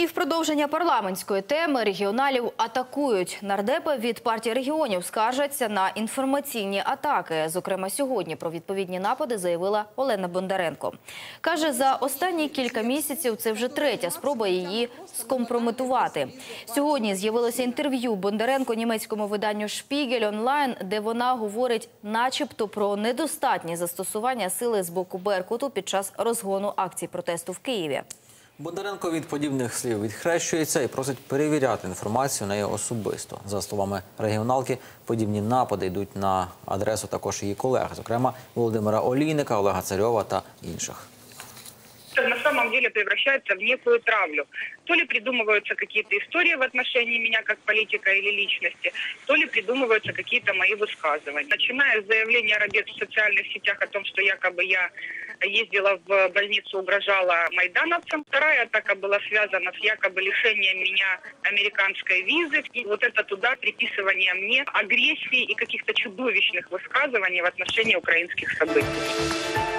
І в продовження парламентської теми регіоналів атакують. Нардепи від партії регіонів скаржаться на інформаційні атаки. Зокрема, сьогодні про відповідні напади заявила Олена Бондаренко. Каже, за останні кілька місяців це вже третя спроба її скомпрометувати. Сьогодні з'явилося інтерв'ю Бондаренко німецькому виданню Шпігель онлайн, де вона говорить, начебто, про недостатнє застосування сили з боку Беркуту під час розгону акцій протесту в Києві. Бондаренко від подібних слів відхрещується і просить перевіряти інформацію неї особисто. За словами регіоналки, подібні напади йдуть на адресу також її колег, зокрема Володимира Олійника, Олега Царьова та інших. это на самом деле превращается в некую травлю. То ли придумываются какие-то истории в отношении меня как политика или личности, то ли придумываются какие-то мои высказывания. Начиная с заявления Рабет в социальных сетях о том, что якобы я ездила в больницу, угрожала майдановцам. Вторая атака была связана с якобы лишением меня американской визы. И вот это туда приписывание мне агрессии и каких-то чудовищных высказываний в отношении украинских событий.